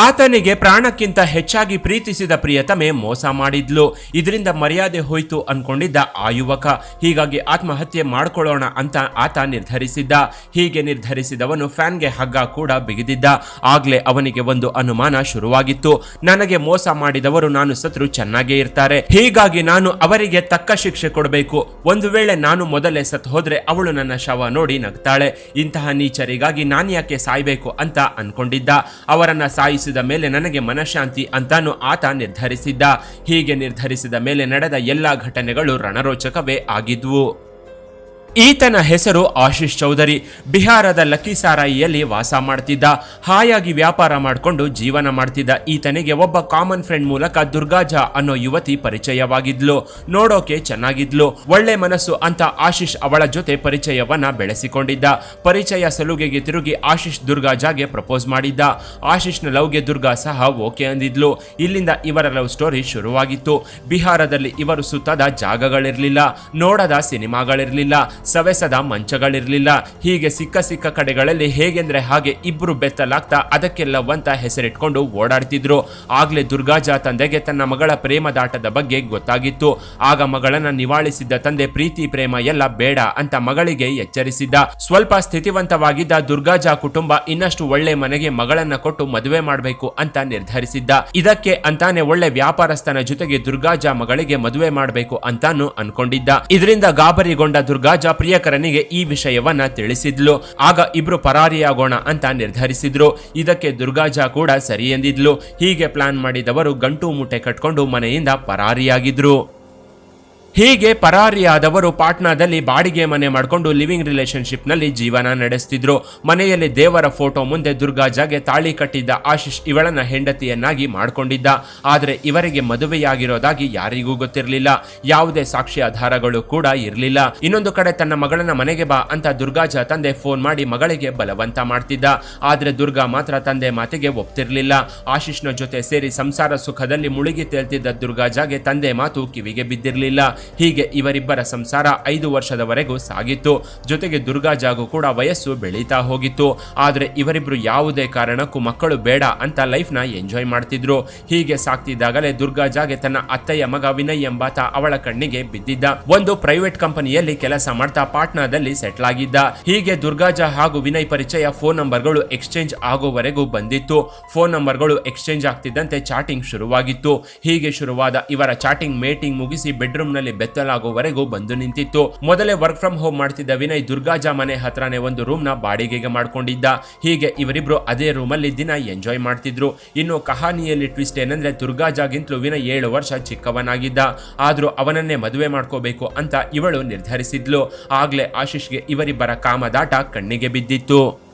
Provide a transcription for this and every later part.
ಆತನಿಗೆ ಪ್ರಾಣಕ್ಕಿಂತ ಹೆಚ್ಚಾಗಿ ಪ್ರೀತಿಸಿದ ಪ್ರಿಯತಮೆ ಮೋಸ ಮಾಡಿದ್ಲು. ಇದರಿಂದ ಮರ್ಯಾದೆ ಹೋಯ್ತು ಅನ್ಕೊಂಡಿದ್ದ ಆ ಯುವಕ. ಹೀಗಾಗಿ ಆತ್ಮಹತ್ಯೆ ಮಾಡಿಕೊಳ್ಳೋಣ ಅಂತ ಆತ ನಿರ್ಧರಿಸಿದ್ದ. ಹೀಗೆ ನಿರ್ಧರಿಸಿದವನು ಫ್ಯಾನ್ಗೆ ಹಗ್ಗ ಕೂಡ ಬಿಗಿದಿದ್ದ. ಆಗ್ಲೇ ಅವನಿಗೆ ಒಂದು ಅನುಮಾನ ಶುರುವಾಗಿತ್ತು. ನನಗೆ ಮೋಸ ಮಾಡಿದವರು ನಾನು ಸತ್ರು ಚೆನ್ನಾಗೇ ಇರ್ತಾರೆ. ಹೀಗಾಗಿ ನಾನು ಅವರಿಗೆ ತಕ್ಕ ಶಿಕ್ಷೆ ಕೊಡಬೇಕು. ಒಂದು ವೇಳೆ ನಾನು ಮೊದಲೇ ಸತ್ ಹೋದ್ರೆ ಅವಳು ನನ್ನ ಶವ ನೋಡಿ ನಗ್ತಾಳೆ. ಇಂತಹ ನೀಚರಿಗಾಗಿ ನಾನ್ಯಾಕೆ ಸಾಯ್ಬೇಕು ಅಂತ ಅನ್ಕೊಂಡಿದ್ದ. ಅವರನ್ನ ಸಾಯಿಸಿದ ಮೇಲೆ ನನಗೆ ಮನಃಶಾಂತಿ ಅಂತಾನು ಆತ ನಿರ್ಧರಿಸಿದ್ದ. ಹೀಗೆ ನಿರ್ಧರಿಸಿದ ಮೇಲೆ ನಡೆದ ಎಲ್ಲಾ ಘಟನೆಗಳು ರಣರೋಚಕವೇ ಆಗಿದ್ವು. ಈತನ ಹೆಸರು ಆಶೀಶ್ ಚೌಧರಿ. ಬಿಹಾರದ ಲಕ್ಕಿಸಾರಾಯಿಯಲ್ಲಿ ವಾಸ ಮಾಡ್ತಿದ್ದ. ಹಾಯಾಗಿ ವ್ಯಾಪಾರ ಮಾಡಿಕೊಂಡು ಜೀವನ ಮಾಡ್ತಿದ್ದ ಈತನಿಗೆ ಒಬ್ಬ ಕಾಮನ್ ಫ್ರೆಂಡ್ ಮೂಲಕ ದುರ್ಗಾಜಾ ಅನ್ನೋ ಯುವತಿ ಪರಿಚಯವಾಗಿದ್ಲು. ನೋಡೋಕೆ ಚೆನ್ನಾಗಿದ್ಲು. ಒಳ್ಳೆ ಮನಸ್ಸು ಅಂತ ಆಶೀಶ್ ಅವಳ ಜೊತೆ ಪರಿಚಯವನ್ನ ಬೆಳೆಸಿಕೊಂಡಿದ್ದ. ಪರಿಚಯ ಸಲುಗೆಗೆ ತಿರುಗಿ ಆಶೀಶ್ ದುರ್ಗಾಜಾಗೆ ಪ್ರಪೋಸ್ ಮಾಡಿದ್ದ. ಆಶೀಶ್ನ ಲವ್ಗೆ ದುರ್ಗಾ ಸಹ ಓಕೆ ಅಂದಿದ್ಲು. ಇಲ್ಲಿಂದ ಇವರ ಲವ್ ಸ್ಟೋರಿ ಶುರುವಾಗಿತ್ತು. ಬಿಹಾರದಲ್ಲಿ ಇವರು ಸುತ್ತದ ಜಾಗಗಳಿರಲಿಲ್ಲ. ನೋಡದ ಸಿನಿಮಾಗಳಿರ್ಲಿಲ್ಲ. ಸವೆಸದ ಮಂಚಗಳಿರಲಿಲ್ಲ. ಹೀಗೆ ಸಿಕ್ಕ ಸಿಕ್ಕ ಕಡೆಗಳಲ್ಲಿ ಹೇಗೆಂದ್ರೆ ಹಾಗೆ ಇಬ್ರು ಬೆತ್ತಲಾಗ್ತಾ ಅದಕ್ಕೆಲ್ಲ ಅಂತ ಹೆಸರಿಟ್ಕೊಂಡು ಓಡಾಡ್ತಿದ್ರು. ಆಗ್ಲೇ ದುರ್ಗಾಜಾ ತಂದೆಗೆ ತನ್ನ ಮಗಳ ಪ್ರೇಮದಾಟದ ಬಗ್ಗೆ ಗೊತ್ತಾಗಿತ್ತು. ಆಗ ಮಗಳನ್ನ ನಿವಾಳಿಸಿದ್ದ ತಂದೆ ಪ್ರೀತಿ, ಪ್ರೇಮ ಎಲ್ಲ ಬೇಡ ಅಂತ ಮಗಳಿಗೆ ಎಚ್ಚರಿಸಿದ್ದ. ಸ್ವಲ್ಪ ಸ್ಥಿತಿವಂತವಾಗಿದ್ದ ದುರ್ಗಾಜಾ ಕುಟುಂಬ ಇನ್ನಷ್ಟು ಒಳ್ಳೆ ಮನೆಗೆ ಮಗಳನ್ನ ಕೊಟ್ಟು ಮದುವೆ ಮಾಡಬೇಕು ಅಂತ ನಿರ್ಧರಿಸಿದ್ದ. ಇದಕ್ಕೆ ಅಂತಾನೆ ಒಳ್ಳೆ ವ್ಯಾಪಾರಸ್ಥನ ಜೊತೆಗೆ ದುರ್ಗಾಜಾ ಮಗಳಿಗೆ ಮದುವೆ ಮಾಡಬೇಕು ಅಂತಾನು ಅನ್ಕೊಂಡಿದ್ದ. ಇದರಿಂದ ಗಾಬರಿಗೊಂಡ ದುರ್ಗಾಜಾ ಪ್ರಿಯಕರನಿಗೆ ಈ ವಿಷಯವನ್ನ ತಿಳಿಸಿದ್ಲು. ಆಗ ಇಬ್ರು ಪರಾರಿಯಾಗೋಣ ಅಂತ ನಿರ್ಧರಿಸಿದ್ರು. ಇದಕ್ಕೆ ದುರ್ಗಾಜಾ ಕೂಡ ಸರಿ ಎಂದಿದ್ಲು. ಹೀಗೆ ಪ್ಲಾನ್ ಮಾಡಿದವರು ಗಂಟು ಮೂಟೆ ಕಟ್ಕೊಂಡು ಮನೆಯಿಂದ ಪರಾರಿಯಾಗಿದ್ರು. ಹೀಗೆ ಪರಾರಿಯಾದವರು ಪಾಟ್ನಾದಲ್ಲಿ ಬಾಡಿಗೆ ಮನೆ ಮಾಡಿಕೊಂಡು ಲಿವಿಂಗ್ ರಿಲೇಶನ್ಶಿಪ್ನಲ್ಲಿ ಜೀವನ ನಡೆಸ್ತಿದ್ರು. ಮನೆಯಲ್ಲಿ ದೇವರ ಫೋಟೋ ಮುಂದೆ ದುರ್ಗಾಜಾಗೆ ತಾಳಿ ಕಟ್ಟಿದ್ದ ಆಶೀಶ್ ಇವಳನ್ನ ಹೆಂಡತಿಯನ್ನಾಗಿ ಮಾಡಿಕೊಂಡಿದ್ದ. ಆದರೆ ಇವರಿಗೆ ಮದುವೆಯಾಗಿರೋದಾಗಿ ಯಾರಿಗೂ ಗೊತ್ತಿರಲಿಲ್ಲ. ಯಾವುದೇ ಸಾಕ್ಷಿ ಆಧಾರಗಳು ಕೂಡ ಇರಲಿಲ್ಲ. ಇನ್ನೊಂದು ಕಡೆ ತನ್ನ ಮಗಳನ್ನ ಮನೆಗೆ ಬಾ ಅಂತ ದುರ್ಗಾಜಾ ತಂದೆ ಫೋನ್ ಮಾಡಿ ಮಗಳಿಗೆ ಬಲವಂತ ಮಾಡ್ತಿದ್ದ. ಆದರೆ ದುರ್ಗಾ ಮಾತ್ರ ತಂದೆ ಮಾತಿಗೆ ಒಪ್ತಿರಲಿಲ್ಲ. ಆಶೀಶ್ನ ಜೊತೆ ಸೇರಿ ಸಂಸಾರ ಸುಖದಲ್ಲಿ ಮುಳುಗಿ ತೇಲ್ತಿದ್ದ ದುರ್ಗಾಜಾಗೆ ತಂದೆ ಮಾತು ಕಿವಿಗೆ ಬಿದ್ದಿರಲಿಲ್ಲ. ಹೀಗೆ ಇವರಿಬ್ಬರ ಸಂಸಾರ ಐದು ವರ್ಷದವರೆಗೂ ಸಾಗಿತ್ತು. ಜೊತೆಗೆ ದುರ್ಗಾಜಾಗೂ ಕೂಡ ವಯಸ್ಸು ಬೆಳೀತಾ ಹೋಗಿತ್ತು. ಆದರೆ ಇವರಿಬ್ಬರು ಯಾವುದೇ ಕಾರಣಕ್ಕೂ ಮಕ್ಕಳು ಬೇಡ ಅಂತ ಲೈಫ್ನ ಎಂಜಾಯ್ ಮಾಡ್ತಿದ್ರು. ಹೀಗೆ ಸಾಕ್ತಿದ್ದಾಗಲೇ ದುರ್ಗಾಜಾಗೆ ತನ್ನ ಅತ್ತೆಯ ಮಗ ವಿನಯ್ ಎಂಬಾತ ಅವಳ ಕಣ್ಣಿಗೆ ಬಿದ್ದಿದ್ದ. ಒಂದು ಪ್ರೈವೇಟ್ ಕಂಪನಿಯಲ್ಲಿ ಕೆಲಸ ಮಾಡ್ತಾ ಪಾಟ್ನಾದಲ್ಲಿ ಸೆಟ್ಲ್ ಆಗಿದ್ದ. ಹೀಗೆ ದುರ್ಗಾಜಾ ಹಾಗೂ ವಿನಯ್ ಪರಿಚಯ ಫೋನ್ ನಂಬರ್ಗಳು ಎಕ್ಸ್ಚೇಂಜ್ ಆಗೋವರೆಗೂ ಬಂದಿತ್ತು. ಫೋನ್ ನಂಬರ್ಗಳು ಎಕ್ಸ್ಚೇಂಜ್ ಆಗ್ತಿದ್ದಂತೆ ಚಾಟಿಂಗ್ ಶುರುವಾಗಿತ್ತು. ಹೀಗೆ ಶುರುವಾದ ಇವರ ಚಾಟಿಂಗ್ ಮೇಟಿಂಗ್ ಮುಗಿಸಿ ಬೆಡ್ರೂಮ್ ನಲ್ಲಿ ಬೆತ್ತಲಾಗುವವರೆಗೂ ಬಂದು ನಿಂತಿತ್ತು. ಮೊದಲೇ ವರ್ಕ್ ಫ್ರಮ್ ಹೋಮ್ ಮಾಡ್ತಿದ್ದ ವಿನಯ್ ದುರ್ಗಾಜಾ ಮನೆ ಹತ್ರನೇ ಒಂದು ರೂಮ್ನ ಬಾಡಿಗೆಗೆ ಮಾಡ್ಕೊಂಡಿದ್ದ. ಹೀಗೆ ಇವರಿಬ್ರು ಅದೇ ರೂಮ್ ಅಲ್ಲಿ ದಿನ ಎಂಜಾಯ್ ಮಾಡ್ತಿದ್ರು. ಇನ್ನು ಕಹಾನಿಯಲ್ಲಿ ಟ್ವಿಸ್ಟ್ ಏನಂದ್ರೆ ದುರ್ಗಾಜಾಗಿಂತಲೂ ವಿನಯ್ ಏಳು ವರ್ಷ ಚಿಕ್ಕವನಾಗಿದ್ದ. ಆದ್ರೂ ಅವನನ್ನೇ ಮದುವೆ ಮಾಡ್ಕೋಬೇಕು ಅಂತ ಇವಳು ನಿರ್ಧರಿಸಿದ್ಲು. ಆಗ್ಲೇ ಆಶೀಶ್ಗೆ ಇವರಿಬ್ಬರ ಕಾಮದಾಟ ಕಣ್ಣಿಗೆ ಬಿದ್ದಿತ್ತು.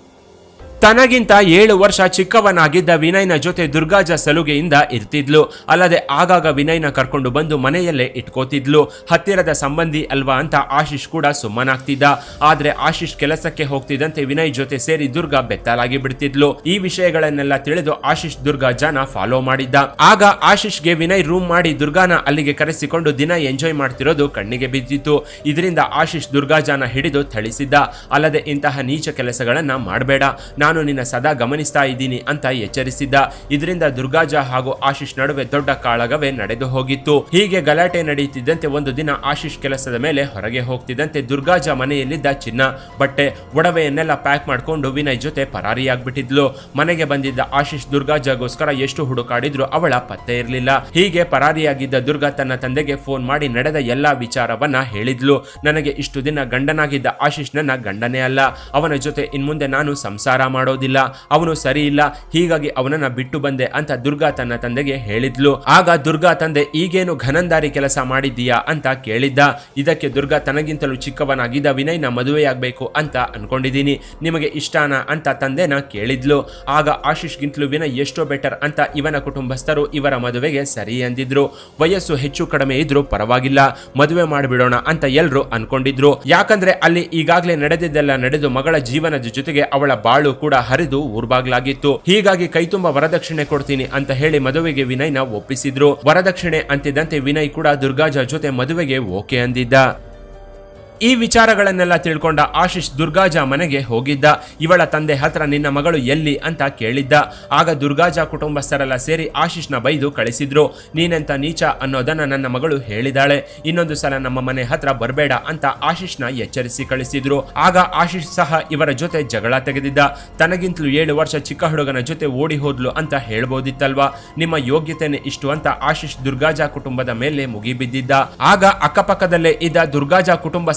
ತನಗಿಂತ ಏಳು ವರ್ಷ ಚಿಕ್ಕವನಾಗಿದ್ದ ವಿನಯ್ನ ಜೊತೆ ದುರ್ಗಾಜ ಸಲುಗೆಯಿಂದ ಇರ್ತಿದ್ಲು. ಅಲ್ಲದೆ ಆಗಾಗ ವಿನಯ್ನ ಕರ್ಕೊಂಡು ಬಂದು ಮನೆಯಲ್ಲೇ ಇಟ್ಕೋತಿದ್ಲು. ಹತ್ತಿರದ ಸಂಬಂಧಿ ಅಲ್ವಾ ಅಂತ ಆಶೀಶ್ ಕೂಡ ಸುಮ್ಮನಾಗ್ತಿದ್ದ. ಆದ್ರೆ ಆಶೀಶ್ ಕೆಲಸಕ್ಕೆ ಹೋಗ್ತಿದ್ದಂತೆ ವಿನಯ್ ಜೊತೆ ಸೇರಿ ದುರ್ಗಾ ಬೆತ್ತಲಾಗಿ ಬಿಡ್ತಿದ್ಲು. ಈ ವಿಷಯಗಳನ್ನೆಲ್ಲ ತಿಳಿದು ಆಶೀಶ್ ದುರ್ಗಾಜಾನ ಫಾಲೋ ಮಾಡಿದ್ದ. ಆಗ ಆಶೀಶ್ಗೆ ವಿನಯ್ ರೂಮ್ ಮಾಡಿ ದುರ್ಗಾನ ಅಲ್ಲಿಗೆ ಕರೆಸಿಕೊಂಡು ದಿನ ಎಂಜಾಯ್ ಮಾಡ್ತಿರೋದು ಕಣ್ಣಿಗೆ ಬಿದ್ದಿತ್ತು. ಇದರಿಂದ ಆಶೀಶ್ ದುರ್ಗಾಜಾನ ಹಿಡಿದು ಥಳಿಸಿದ್ದ. ಅಲ್ಲದೆ ಇಂತಹ ನೀಚ ಕೆಲಸಗಳನ್ನ ಮಾಡಬೇಡ. ನಾನು ನಿನ್ನ ಸದಾ ಗಮನಿಸ್ತಾ ಇದ್ದೀನಿ ಅಂತ ಎಚ್ಚರಿಸಿದ್ದ. ಇದರಿಂದ ದುರ್ಗಾಜ ಹಾಗೂ ಆಶೀಶ್ ನಡುವೆ ದೊಡ್ಡ ಕಾಳಗವೇ ನಡೆದು ಹೋಗಿತ್ತು. ಹೀಗೆ ಗಲಾಟೆ ನಡೆಯುತ್ತಿದ್ದಂತೆ ಒಂದು ದಿನ ಆಶೀಶ್ ಕೆಲಸದ ಮೇಲೆ ಹೊರಗೆ ಹೋಗ್ತಿದ್ದಂತೆ ದುರ್ಗಾಜ ಮನೆಯಲ್ಲಿದ್ದ ಚಿನ್ನ, ಬಟ್ಟೆ, ಒಡವೆಯನ್ನೆಲ್ಲ ಪ್ಯಾಕ್ ಮಾಡ್ಕೊಂಡು ವಿನಯ್ ಜೊತೆ ಪರಾರಿಯಾಗ್ಬಿಟ್ಟಿದ್ಲು. ಮನೆಗೆ ಬಂದಿದ್ದ ಆಶೀಶ್ ದುರ್ಗಾಜಗೋಸ್ಕರ ಎಷ್ಟು ಹುಡುಕಾಡಿದ್ರು ಅವಳ ಪತ್ತೆ ಇರಲಿಲ್ಲ. ಹೀಗೆ ಪರಾರಿಯಾಗಿದ್ದ ದುರ್ಗಾ ತನ್ನ ತಂದೆಗೆ ಫೋನ್ ಮಾಡಿ ನಡೆದ ಎಲ್ಲಾ ವಿಚಾರವನ್ನ ಹೇಳಿದ್ಲು. ನನಗೆ ಇಷ್ಟು ದಿನ ಗಂಡನಾಗಿದ್ದ ಆಶೀಶ್ ನನ್ನ ಗಂಡನೇ ಅಲ್ಲ. ಅವನ ಜೊತೆ ಇನ್ಮುಂದೆ ನಾನು ಸಂಸಾರ ಮಾಡೋದಿಲ್ಲ, ಅವನು ಸರಿ ಇಲ್ಲ ಹೀಗಾಗಿ ಅವನನ್ನ ಬಿಟ್ಟು ಬಂದೆ ಅಂತ ದುರ್ಗಾ ತನ್ನ ತಂದೆಗೆ ಹೇಳಿದ್ಲು. ಆಗ ದುರ್ಗಾ ತಂದೆ, ಈಗೇನು ಘನಂದಾರಿ ಕೆಲಸ ಮಾಡಿದ್ದೀಯಾ ಅಂತ ಕೇಳಿದ್ದ. ಇದಕ್ಕೆ ದುರ್ಗಾ ತನಗಿಂತಲೂ ಚಿಕ್ಕವನಾಗಿದ್ದ ವಿನಯ್ನ ಮದುವೆಯಾಗಬೇಕು ಅಂತ ಅನ್ಕೊಂಡಿದ್ದೀನಿ. ನಿಮಗೆ ಇಷ್ಟಾನ ಅಂತ ತಂದೆನ ಕೇಳಿದ್ಲು. ಆಗ ಆಶೀಶ್ಗಿಂತಲೂ ವಿನಯ್ ಎಷ್ಟೋ ಬೆಟರ್ ಅಂತ ಇವನ ಕುಟುಂಬಸ್ಥರು ಇವರ ಮದುವೆಗೆ ಸರಿ ಎಂದಿದ್ರು ವಯಸ್ಸು ಹೆಚ್ಚು ಕಡಿಮೆ ಇದ್ರೂ ಪರವಾಗಿಲ್ಲ. ಮದುವೆ ಮಾಡಿಬಿಡೋಣ ಅಂತ ಎಲ್ಲರೂ ಅನ್ಕೊಂಡಿದ್ರು. ಯಾಕಂದ್ರೆ ಅಲ್ಲಿ ಈಗಾಗಲೇ ನಡೆದಿದ್ದೆಲ್ಲ ನಡೆದು ಮಗಳ ಜೀವನದ ಜೊತೆಗೆ ಅವಳ ಬಾಳು ಕೂಡ ಹರಿದು ಊರ್ಬಾಗ್ಲಾಗಿತ್ತು. ಹೀಗಾಗಿ ಕೈತುಂಬ ವರದಕ್ಷಿಣೆ ಕೊಡ್ತೀನಿ ಅಂತ ಹೇಳಿ ಮದುವೆಗೆ ವಿನಯ್ನ ಒಪ್ಪಿಸಿದ್ರು. ವರದಕ್ಷಿಣೆ ಅಂತಿದ್ದಂತೆ ವಿನಯ್ ಕೂಡ ದುರ್ಗಾಜ ಜೊತೆ ಮದುವೆಗೆ ಓಕೆ ಅಂದಿದ್ದ. ಈ ವಿಚಾರಗಳನ್ನೆಲ್ಲ ತಿಳ್ಕೊಂಡ ಆಶೀಶ್ ದುರ್ಗಾಜ ಮನೆಗೆ ಹೋಗಿದ್ದ. ಇವಳ ತಂದೆ ಹತ್ರ ನಿನ್ನ ಮಗಳು ಎಲ್ಲಿ ಅಂತ ಕೇಳಿದ್ದ. ಆಗ ದುರ್ಗಾಜ ಕುಟುಂಬಸ್ಥರೆಲ್ಲ ಸೇರಿ ಆಶೀಶ್ನ ಬೈದು ಕಳಿಸಿದ್ರು. ನೀನೆಂತ ನೀಚ ಅನ್ನೋದನ್ನ ನನ್ನ ಮಗಳು ಹೇಳಿದಾಳೆ. ಇನ್ನೊಂದು ಸಲ ನಮ್ಮ ಮನೆ ಹತ್ರ ಬರಬೇಡ ಅಂತ ಆಶೀಶ್ನ ಎಚ್ಚರಿಸಿ ಕಳಿಸಿದ್ರು. ಆಗ ಆಶೀಶ್ ಸಹ ಇವರ ಜೊತೆ ಜಗಳ ತೆಗೆದಿದ್ದ. ತನಗಿಂತಲೂ ಏಳು ವರ್ಷ ಚಿಕ್ಕ ಹುಡುಗನ ಜೊತೆ ಓಡಿ ಹೋದ್ಲು ಅಂತ ಹೇಳ್ಬೋದಿತ್ತಲ್ವಾ? ನಿಮ್ಮ ಯೋಗ್ಯತೆನೆ ಇಷ್ಟು ಅಂತ ಆಶೀಶ್ ದುರ್ಗಾಜ ಕುಟುಂಬದ ಮೇಲೆ ಮುಗಿಬಿದ್ದಿದ್ದ. ಆಗ ಅಕ್ಕಪಕ್ಕದಲ್ಲೇ ಇದ್ದ ದುರ್ಗಾಜ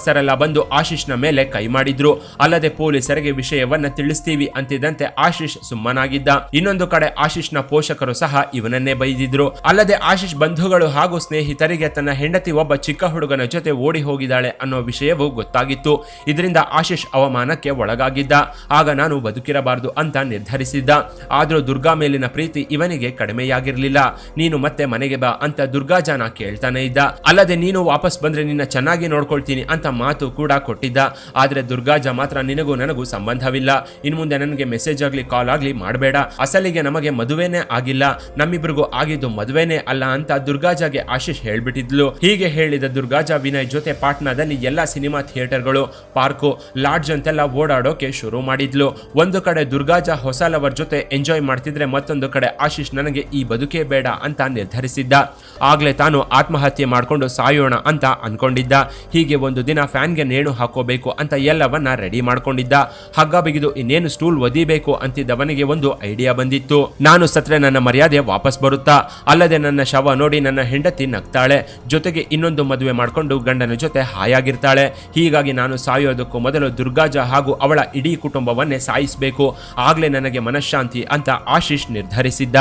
ಕುಟುಂಬಸ್ಥರೆಲ್ಲ ಬಂದು ಆಶೀಶ್ನ ಮೇಲೆ ಕೈ ಮಾಡಿದ್ರು. ಅಲ್ಲದೆ ಪೊಲೀಸರಿಗೆ ವಿಷಯವನ್ನ ತಿಳಿಸ್ತೀವಿ ಅಂತಿದ್ದಂತೆ ಆಶೀಶ್ ಸುಮ್ಮನಾಗಿದ್ದ. ಇನ್ನೊಂದು ಕಡೆ ಆಶೀಶ್ನ ಪೋಷಕರು ಸಹ ಇವನನ್ನೇ ಬೈದಿದ್ರು. ಅಲ್ಲದೆ ಆಶೀಶ್ ಬಂಧುಗಳು ಹಾಗೂ ಸ್ನೇಹಿತರಿಗೆ ತನ್ನ ಹೆಂಡತಿ ಒಬ್ಬ ಚಿಕ್ಕ ಹುಡುಗನ ಜೊತೆ ಓಡಿ ಹೋಗಿದ್ದಾಳೆ ಅನ್ನೋ ವಿಷಯವು ಗೊತ್ತಾಗಿತ್ತು. ಇದರಿಂದ ಆಶೀಶ್ ಅವಮಾನಕ್ಕೆ ಒಳಗಾಗಿದ್ದ. ಆಗ ನಾನು ಬದುಕಿರಬಾರದು ಅಂತ ನಿರ್ಧರಿಸಿದ್ದ. ಆದ್ರೂ ದುರ್ಗಾ ಮೇಲಿನ ಪ್ರೀತಿ ಇವನಿಗೆ ಕಡಿಮೆಯಾಗಿರ್ಲಿಲ್ಲ. ನೀನು ಮತ್ತೆ ಮನೆಗೆ ಬಾ ಅಂತ ದುರ್ಗಾಜನ ಕೇಳ್ತಾನೆ ಇದ್ದ. ಅಲ್ಲದೆ ನೀನು ವಾಪಸ್ ಬಂದ್ರೆ ನಿನ್ನ ಚೆನ್ನಾಗಿ ನೋಡ್ಕೊಳ್ತೀನಿ ಅಂತ ಮಾತು ಕೂಡ ಕೊಟ್ಟಿದ್ದ. ಆದ್ರೆ ದುರ್ಗಾಜ ಮಾತ್ರ ನಿನಗೂ ನನಗೂ ಸಂಬಂಧವಿಲ್ಲ. ಇನ್ ಮುಂದೆ ನನಗೆ ಮೆಸೇಜ್ ಆಗ್ಲಿ ಕಾಲ್ ಆಗ್ಲಿ ಮಾಡಬೇಡ. ಅಸಲಿಗೆ ನಮಗೆ ಮದುವೆನೇ ಆಗಿಲ್ಲ. ನಮ್ಮಿಬ್ರಿಗೂ ಆಗಿದ್ದು ಮದುವೆನೇ ಅಲ್ಲ ಅಂತ ದುರ್ಗಾಜಾಗೆ ಆಶೀಶ್ ಹೇಳ್ಬಿಟ್ಟಿದ್ಲು. ಹೀಗೆ ಹೇಳಿದ ದುರ್ಗಾಜ ವಿನಯ್ ಜೊತೆ ಪಾಟ್ನಾದಲ್ಲಿ ಎಲ್ಲಾ ಸಿನಿಮಾ ಥಿಯೇಟರ್ಗಳು, ಪಾರ್ಕು, ಲಾಡ್ಜ್ ಅಂತೆಲ್ಲ ಓಡಾಡೋಕೆ ಶುರು ಮಾಡಿದ್ಲು. ಒಂದು ಕಡೆ ದುರ್ಗಾಜ ಹೊಸ ಲವರ್ ಜೊತೆ ಎಂಜಾಯ್ ಮಾಡ್ತಿದ್ರೆ ಮತ್ತೊಂದು ಕಡೆ ಆಶೀಶ್ ನನಗೆ ಈ ಬದುಕೇ ಬೇಡ ಅಂತ ನಿರ್ಧರಿಸಿದ್ದ. ಆಗ್ಲೇ ತಾನು ಆತ್ಮಹತ್ಯೆ ಮಾಡ್ಕೊಂಡು ಸಾಯೋಣ ಅಂತ ಅನ್ಕೊಂಡಿದ್ದ. ಹೀಗೆ ಒಂದು ದಿನ ಫ್ಯಾನ್ಗೆ ನೇಣು ಹಾಕೋಬೇಕು ಅಂತ ಎಲ್ಲವನ್ನ ರೆಡಿ ಮಾಡ್ಕೊಂಡಿದ್ದ. ಹಗ್ಗ ಬಿಗಿದು ಇನ್ನೇನು ಸ್ಟೂಲ್ ಒದಿಬೇಕು ಅಂತಿದ್ದವನಿಗೆ ಒಂದು ಐಡಿಯಾ ಬಂದಿತ್ತು. ನಾನು ಸತ್ರೆ ನನ್ನ ಮರ್ಯಾದೆ ವಾಪಸ್ ಬರುತ್ತಾ? ಅಲ್ಲದೆ ನನ್ನ ಶವ ನೋಡಿ ನನ್ನ ಹೆಂಡತಿ ನಗ್ತಾಳೆ. ಜೊತೆಗೆ ಇನ್ನೊಂದು ಮದುವೆ ಮಾಡಿಕೊಂಡು ಗಂಡನ ಜೊತೆ ಹಾಯಾಗಿರ್ತಾಳೆ. ಹೀಗಾಗಿ ನಾನು ಸಾಯೋದಕ್ಕೂ ಮೊದಲು ದುರ್ಗಾಜ ಹಾಗೂ ಅವಳ ಇಡೀ ಕುಟುಂಬವನ್ನೇ ಸಾಯಿಸಬೇಕು. ಆಗ್ಲೇ ನನಗೆ ಮನಃಶಾಂತಿ ಅಂತ ಆಶೀಶ್ ನಿರ್ಧರಿಸಿದ್ದ.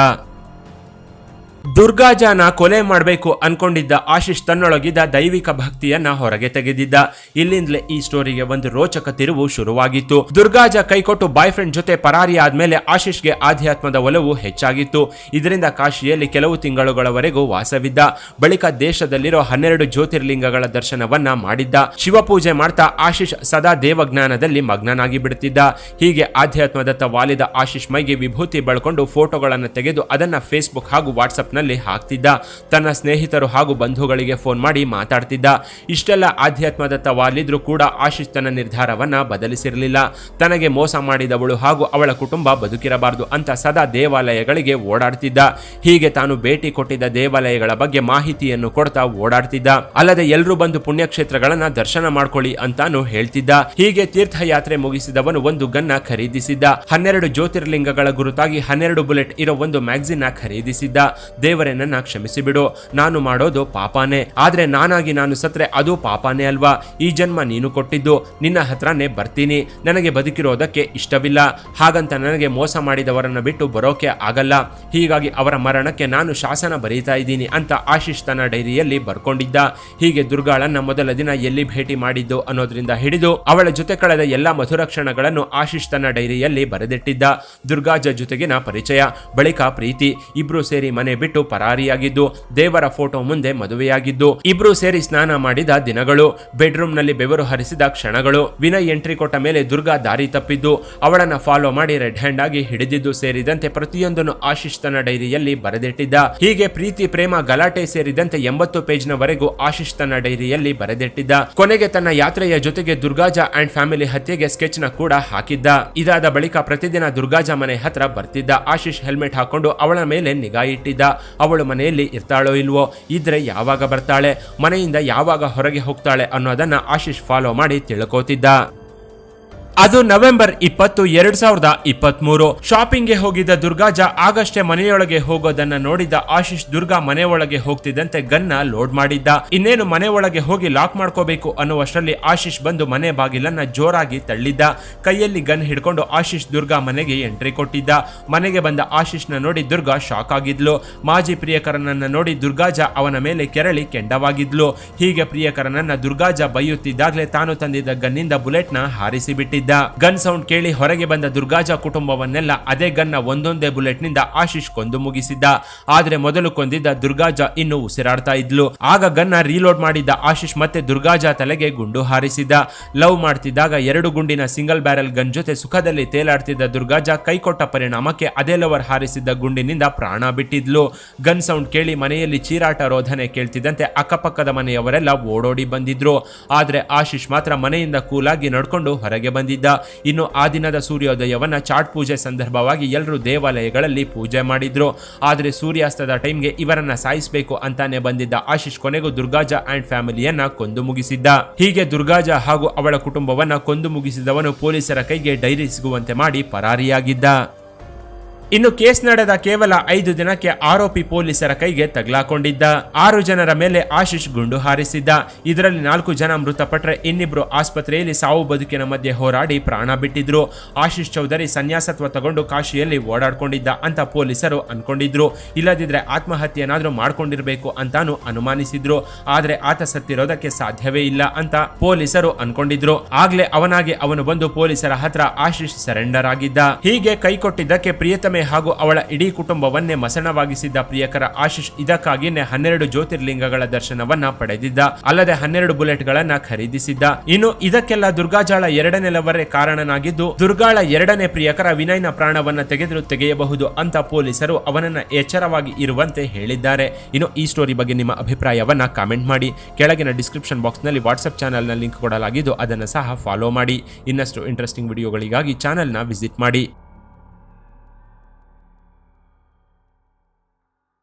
ದುರ್ಗಾಜನ ಕೊಲೆ ಮಾಡಬೇಕು ಅನ್ಕೊಂಡಿದ್ದ ಆಶೀಶ್ ತನ್ನೊಳಗಿದ್ದ ದೈವಿಕ ಭಕ್ತಿಯನ್ನ ಹೊರಗೆ ತೆಗೆದಿದ್ದ. ಇಲ್ಲಿಂದಲೇ ಈ ಸ್ಟೋರಿಗೆ ಒಂದು ರೋಚಕ ತಿರುವು ಶುರುವಾಗಿತ್ತು. ದುರ್ಗಾಜ ಕೈಕೊಟ್ಟು ಬಾಯ್ ಫ್ರೆಂಡ್ ಜೊತೆ ಪರಾರಿ ಆದ್ಮೇಲೆ ಆಶೀಶ್ಗೆ ಆಧ್ಯಾತ್ಮದ ಒಲವು ಹೆಚ್ಚಾಗಿತ್ತು. ಇದರಿಂದ ಕಾಶಿಯಲ್ಲಿ ಕೆಲವು ತಿಂಗಳುಗಳವರೆಗೂ ವಾಸವಿದ್ದ. ಬಳಿಕ ದೇಶದಲ್ಲಿರೋ ಹನ್ನೆರಡು ಜ್ಯೋತಿರ್ಲಿಂಗಗಳ ದರ್ಶನವನ್ನ ಮಾಡಿದ್ದ. ಶಿವಪೂಜೆ ಮಾಡ್ತಾ ಆಶೀಶ್ ಸದಾ ದೇವಜ್ಞಾನದಲ್ಲಿ ಮಗ್ನನಾಗಿ ಬಿಡುತ್ತಿದ್ದ. ಹೀಗೆ ಆಧ್ಯಾತ್ಮದತ್ತ ವಾಲಿದ ಆಶೀಶ್ ಮೈಗೆ ವಿಭೂತಿ ಬಳಕೊಂಡು ಫೋಟೋಗಳನ್ನು ತೆಗೆದು ಅದನ್ನ ಫೇಸ್ಬುಕ್ ಹಾಗೂ ವಾಟ್ಸ್ಆಪ್ ನಲ್ಲಿ ಹಾಕ್ತಿದ್ದ. ತನ್ನ ಸ್ನೇಹಿತರು ಹಾಗೂ ಬಂಧುಗಳಿಗೆ ಫೋನ್ ಮಾಡಿ ಮಾತಾಡ್ತಿದ್ದ. ಇಷ್ಟೆಲ್ಲ ಆಧ್ಯಾತ್ಮದತ್ತ ವಾಲಿದ್ರೂ ಕೂಡ ಆಶೀಶ್ ತನ್ನ ನಿರ್ಧಾರವನ್ನ ಬದಲಿಸಿರಲಿಲ್ಲ. ತನಗೆ ಮೋಸ ಮಾಡಿದವಳು ಹಾಗೂ ಅವಳ ಕುಟುಂಬ ಬದುಕಿರಬಾರದು ಅಂತ ಸದಾ ದೇವಾಲಯಗಳಿಗೆ ಓಡಾಡ್ತಿದ್ದ. ಹೀಗೆ ತಾನು ಭೇಟಿ ಕೊಟ್ಟಿದ್ದ ದೇವಾಲಯಗಳ ಬಗ್ಗೆ ಮಾಹಿತಿಯನ್ನು ಕೊಡ್ತಾ ಓಡಾಡ್ತಿದ್ದ. ಅಲ್ಲದೆ ಎಲ್ಲರೂ ಬಂದು ಪುಣ್ಯಕ್ಷೇತ್ರಗಳನ್ನ ದರ್ಶನ ಮಾಡ್ಕೊಳ್ಳಿ ಅಂತಾನು ಹೇಳ್ತಿದ್ದ. ಹೀಗೆ ತೀರ್ಥಯಾತ್ರೆ ಮುಗಿಸಿದವನು ಒಂದು ಗನ್ನ ಖರೀದಿಸಿದ್ದ. ಹನ್ನೆರಡು ಜ್ಯೋತಿರ್ಲಿಂಗಗಳ ಗುರುತಾಗಿ ಹನ್ನೆರಡು ಬುಲೆಟ್ ಇರೋ ಒಂದು ಮ್ಯಾಗ್ಝಿನ್ ಖರೀದಿಸಿದ್ದ. ದೇವರೇ ನನ್ನ ಕ್ಷಮಿಸಿಬಿಡು. ನಾನು ಮಾಡೋದು ಪಾಪಾನೇ. ಆದ್ರೆ ನಾನಾಗಿ ನಾನು ಸತ್ರೆ, ಅದು ಪಾಪಾನೇ ಅಲ್ವಾ? ಈ ಜನ್ಮ ನೀನು ಕೊಟ್ಟಿದ್ದು. ನಿನ್ನ ಹತ್ರನೇ ಬರ್ತೀನಿ. ನನಗೆ ಬದುಕಿರೋದಕ್ಕೆ ಇಷ್ಟವಿಲ್ಲ. ಹಾಗಂತ ನನಗೆ ಮೋಸ ಮಾಡಿದವರನ್ನ ಬಿಟ್ಟು ಬರೋಕೆ ಆಗಲ್ಲ. ಹೀಗಾಗಿ ಅವರ ಮರಣಕ್ಕೆ ನಾನು ಶಾಸನ ಬರೀತಾ ಇದ್ದೀನಿ ಅಂತ ಆಶೀಶ್ ತನ್ನ ಡೈರಿಯಲ್ಲಿ ಬರ್ಕೊಂಡಿದ್ದ. ಹೀಗೆ ದುರ್ಗಾಳನ್ನ ಮೊದಲ ದಿನ ಎಲ್ಲಿ ಭೇಟಿ ಮಾಡಿದ್ದು ಅನ್ನೋದ್ರಿಂದ ಹಿಡಿದು ಅವಳ ಜೊತೆ ಕಳೆದ ಎಲ್ಲಾ ಮಧುರ ಕ್ಷಣಗಳನ್ನು ಆಶೀಶ್ ತನ್ನ ಡೈರಿಯಲ್ಲಿ ಬರೆದಿಟ್ಟಿದ್ದ. ದುರ್ಗಾಜ ಜೊತೆಗಿನ ಪರಿಚಯ, ಬಳಿಕ ಪ್ರೀತಿ, ಇಬ್ರು ಸೇರಿ ಮನೆ ಬಿಟ್ಟು ಪರಾರಿಯಾಗಿದ್ದು, ದೇವರ ಫೋಟೋ ಮುಂದೆ ಮದುವೆಯಾಗಿದ್ದು, ಇಬ್ರು ಸೇರಿ ಸ್ನಾನ ಮಾಡಿದ ದಿನಗಳು. ಬೆಡ್ರೂಮ್ನಲ್ಲಿ ಬೆವರು ಹರಿಸಿದ ಕ್ಷಣಗಳು. ವಿನಯ್ ಎಂಟ್ರಿ ಕೊಟ್ಟ ಮೇಲೆ ದುರ್ಗಾ ದಾರಿ ತಪ್ಪಿದ್ದು, ಅವಳನ್ನ ಫಾಲೋ ಮಾಡಿ ರೆಡ್ ಹ್ಯಾಂಡ್ ಆಗಿ ಹಿಡಿದಿದ್ದು ಸೇರಿದಂತೆ ಪ್ರತಿಯೊಂದನ್ನು ಆಶೀಶ್ ತನ್ನ ಡೈರಿಯಲ್ಲಿ ಬರೆದಿಟ್ಟಿದ್ದ. ಹೀಗೆ ಪ್ರೀತಿ, ಪ್ರೇಮ, ಗಲಾಟೆ ಸೇರಿದಂತೆ ಎಂಬತ್ತು ಪೇಜ್ ನವರೆಗೂ ಆಶೀಶ್ ತನ್ನ ಡೈರಿಯಲ್ಲಿ ಬರೆದಿಟ್ಟಿದ್ದ. ಕೊನೆಗೆ ತನ್ನ ಯಾತ್ರೆಯ ಜೊತೆಗೆ ದುರ್ಗಾಜ ಅಂಡ್ ಫ್ಯಾಮಿಲಿ ಹತ್ಯೆಗೆ ಸ್ಕೆಚ್ನ ಕೂಡ ಹಾಕಿದ್ದ. ಇದಾದ ಬಳಿಕ ಪ್ರತಿದಿನ ದುರ್ಗಾಜ ಮನೆ ಹತ್ರ ಬರ್ತಿದ್ದ. ಆಶೀಶ್ ಹೆಲ್ಮೆಟ್ ಹಾಕೊಂಡು ಅವಳ ಮೇಲೆ ನಿಗಾ ಇಟ್ಟಿದ್ದ. ಅವಳು ಮನೆಯಲ್ಲಿ ಇರ್ತಾಳೋ ಇಲ್ವೋ, ಇದ್ರೆ ಯಾವಾಗ ಬರ್ತಾಳೆ, ಮನೆಯಿಂದ ಯಾವಾಗ ಹೊರಗೆ ಹೋಗ್ತಾಳೆ ಅನ್ನೋದನ್ನ ಆಶೀಶ್ ಫಾಲೋ ಮಾಡಿ ತಿಳ್ಕೋತಿದ್ದ. ಅದು ನವೆಂಬರ್ ಇಪ್ಪತ್ತು, ಎರಡ್ ಸಾವಿರದ ಇಪ್ಪತ್ತ್ ಮೂರು ಶಾಪಿಂಗ್ಗೆ ಹೋಗಿದ್ದ ದುರ್ಗಾಜ ಆಗಷ್ಟೇ ಮನೆಯೊಳಗೆ ಹೋಗೋದನ್ನ ನೋಡಿದ ಆಶೀಶ್ ದುರ್ಗಾ ಮನೆ ಒಳಗೆ ಹೋಗ್ತಿದ್ದಂತೆ ಗನ್ನ ಲೋಡ್ ಮಾಡಿದ್ದ. ಇನ್ನೇನು ಮನೆ ಒಳಗೆ ಹೋಗಿ ಲಾಕ್ ಮಾಡ್ಕೋಬೇಕು ಅನ್ನುವಷ್ಟರಲ್ಲಿ ಆಶೀಶ್ ಬಂದು ಮನೆ ಬಾಗಿಲನ್ನ ಜೋರಾಗಿ ತಳ್ಳಿದ್ದ. ಕೈಯಲ್ಲಿ ಗನ್ ಹಿಡ್ಕೊಂಡು ಆಶೀಶ್ ದುರ್ಗಾ ಮನೆಗೆ ಎಂಟ್ರಿ ಕೊಟ್ಟಿದ್ದ. ಮನೆಗೆ ಬಂದ ಆಶೀಶ್ನ ನೋಡಿ ದುರ್ಗಾ ಶಾಕ್ ಆಗಿದ್ಲು. ಮಾಜಿ ಪ್ರಿಯಕರನನ್ನ ನೋಡಿ ದುರ್ಗಾಜ ಅವನ ಮೇಲೆ ಕೆರಳಿ ಕೆಂಡವಾಗಿದ್ಲು. ಹೀಗೆ ಪ್ರಿಯಕರನನ್ನ ದುರ್ಗಾಜ ಬೈಯುತ್ತಿದ್ದಾಗಲೇ ತಾನು ತಂದಿದ್ದ ಗನ್ನಿಂದ ಬುಲೆಟ್ನ ಹಾರಿಸಿ ಬಿಟ್ಟಿದ್ದ ಬಿಟ್ಟಿದ್ದ ಗನ್ ಸೌಂಡ್ ಕೇಳಿ ಹೊರಗೆ ಬಂದ ದುರ್ಗಾಜ ಕುಟುಂಬವನ್ನೆಲ್ಲ ಅದೇ ಗನ್ನ ಒಂದೊಂದೇ ಬುಲೆಟ್ನಿಂದ ಆಶೀಶ್ ಕೊಂದು ಮುಗಿಸಿದ್ದ. ಆದ್ರೆ ಮೊದಲು ಕೊಂದಿದ್ದ ದುರ್ಗಾಜ ಇನ್ನು ಉಸಿರಾಡ್ತಾ ಇದ್ಲು. ಆಗ ಗನ್ನ ರೀಲೋಡ್ ಮಾಡಿದ್ದ ಆಶೀಶ್ ಮತ್ತೆ ದುರ್ಗಾಜ ತಲೆಗೆ ಗುಂಡು ಹಾರಿಸಿದ್ದ. ಲವ್ ಮಾಡ್ತಿದ್ದಾಗ ಎರಡು ಗುಂಡಿನ ಸಿಂಗಲ್ ಬ್ಯಾರಲ್ ಗನ್ ಜೊತೆ ಸುಖದಲ್ಲಿ ತೇಲಾಡ್ತಿದ್ದ ದುರ್ಗಾಜ ಕೈಕೊಟ್ಟ ಪರಿಣಾಮಕ್ಕೆ ಅದೇ ಲವರ್ ಹಾರಿಸಿದ್ದ ಗುಂಡಿನಿಂದ ಪ್ರಾಣ ಬಿಟ್ಟಿದ್ಲು. ಗನ್ ಸೌಂಡ್ ಕೇಳಿ ಮನೆಯಲ್ಲಿ ಚೀರಾಟ ರೋಧನೆ ಕೇಳ್ತಿದ್ದಂತೆ ಅಕ್ಕಪಕ್ಕದ ಮನೆಯವರೆಲ್ಲ ಓಡೋಡಿ ಬಂದಿದ್ರು. ಆದ್ರೆ ಆಶೀಶ್ ಮಾತ್ರ ಮನೆಯಿಂದ ಕೂಲಾಗಿ ನಡ್ಕೊಂಡು ಹೊರಗೆ ಬಂದಿದ್ದ. ಇನ್ನು ಆ ದಿನದ ಸೂರ್ಯೋದಯವನ್ನ ಚಾಟ್ ಪೂಜೆ ಸಂದರ್ಭವಾಗಿ ಎಲ್ಲರೂ ದೇವಾಲಯಗಳಲ್ಲಿ ಪೂಜೆ ಮಾಡಿದ್ರು. ಆದರೆ ಸೂರ್ಯಾಸ್ತದ ಟೈಮ್ಗೆ ಇವರನ್ನ ಸಾಯಿಸಬೇಕು ಅಂತಾನೆ ಬಂದಿದ್ದ ಆಶೀಶ್ ಕೊನೆಗೂ ದುರ್ಗಾಜ ಅಂಡ್ ಫ್ಯಾಮಿಲಿಯನ್ನ ಕೊಂದು ಮುಗಿಸಿದ್ದ. ಹೀಗೆ ದುರ್ಗಾಜ ಹಾಗೂ ಅವಳ ಕುಟುಂಬವನ್ನ ಕೊಂದು ಮುಗಿಸಿದವನು ಪೊಲೀಸರ ಕೈಗೆ ಡೈರಿ ಸಿಗುವಂತೆ ಮಾಡಿ ಪರಾರಿಯಾಗಿದ್ದ. ಇನ್ನು ಕೇಸ್ ನಡೆದ ಕೇವಲ ಐದು ದಿನಕ್ಕೆ ಆರೋಪಿ ಪೊಲೀಸರ ಕೈಗೆ ತಗ್ಲಾಕೊಂಡಿದ್ದ. ಆರು ಜನರ ಮೇಲೆ ಆಶೀಶ್ ಗುಂಡು ಹಾರಿಸಿದ್ದ. ಇದರಲ್ಲಿ ನಾಲ್ಕು ಜನ ಮೃತಪಟ್ಟರೆ ಇನ್ನಿಬ್ರು ಆಸ್ಪತ್ರೆಯಲ್ಲಿ ಸಾವು ಬದುಕಿನ ಮಧ್ಯೆ ಹೋರಾಡಿ ಪ್ರಾಣ ಬಿಟ್ಟಿದ್ರು. ಆಶೀಶ್ ಚೌಧರಿ ಸನ್ಯಾಸತ್ವ ತಗೊಂಡು ಕಾಶಿಯಲ್ಲಿ ಓಡಾಡ್ಕೊಂಡಿದ್ದ ಅಂತ ಪೊಲೀಸರು ಅನ್ಕೊಂಡಿದ್ರು. ಇಲ್ಲದಿದ್ರೆ ಆತ್ಮಹತ್ಯೆನಾದ್ರೂ ಮಾಡ್ಕೊಂಡಿರ್ಬೇಕು ಅಂತಾನು ಅನುಮಾನಿಸಿದ್ರು. ಆದ್ರೆ ಆತ ಸತ್ತಿರೋದಕ್ಕೆ ಸಾಧ್ಯವೇ ಇಲ್ಲ ಅಂತ ಪೊಲೀಸರು ಅನ್ಕೊಂಡಿದ್ರು. ಆಗ್ಲೇ ಅವನಾಗಿ ಅವನು ಬಂದು ಪೊಲೀಸರ ಹತ್ರ ಆಶೀಶ್ ಸರೆಂಡರ್ ಆಗಿದ್ದ. ಹೀಗೆ ಕೈ ಕೊಟ್ಟಿದ್ದಕ್ಕೆ ಹಾಗೂ ಅವಳ ಇಡೀ ಕುಟುಂಬವನ್ನೇ ಮಸಣವಾಗಿಸಿದ್ದ ಪ್ರಿಯಕರ ಆಶೀಶ್ ಇದಕ್ಕಾಗಿಯೇ ಹನ್ನೆರಡು ಜ್ಯೋತಿರ್ಲಿಂಗಗಳ ದರ್ಶನವನ್ನ ಪಡೆದಿದ್ದ. ಅಲ್ಲದೆ ಹನ್ನೆರಡು ಬುಲೆಟ್ಗಳನ್ನ ಖರೀದಿಸಿದ್ದ. ಇನ್ನು ಇದಕ್ಕೆಲ್ಲ ದುರ್ಗಾಜಾಳ ಎರಡನೇ ಲವರೇ ಕಾರಣನಾಗಿದ್ದು, ದುರ್ಗಾಳ ಎರಡನೇ ಪ್ರಿಯಕರ ವಿನಯ್ನ ಪ್ರಾಣವನ್ನ ತೆಗೆದು ತೆಗೆಯಬಹುದು ಅಂತ ಪೊಲೀಸರು ಅವನನ್ನ ಎಚ್ಚರವಾಗಿ ಇರುವಂತೆ ಹೇಳಿದ್ದಾರೆ. ಇನ್ನು ಈ ಸ್ಟೋರಿ ಬಗ್ಗೆ ನಿಮ್ಮ ಅಭಿಪ್ರಾಯವನ್ನ ಕಾಮೆಂಟ್ ಮಾಡಿ. ಕೆಳಗಿನ ಡಿಸ್ಕ್ರಿಪ್ಷನ್ ಬಾಕ್ಸ್ನಲ್ಲಿ ವಾಟ್ಸ್ಆಪ್ ಚಾನಲ್ನ ಲಿಂಕ್ ಕೊಡಲಾಗಿದ್ದು ಅದನ್ನು ಸಹ ಫಾಲೋ ಮಾಡಿ. ಇನ್ನಷ್ಟು ಇಂಟ್ರೆಸ್ಟಿಂಗ್ ವಿಡಿಯೋಗಳಿಗಾಗಿ ಚಾನೆಲ್ನ ವಿಸಿಟ್ ಮಾಡಿ.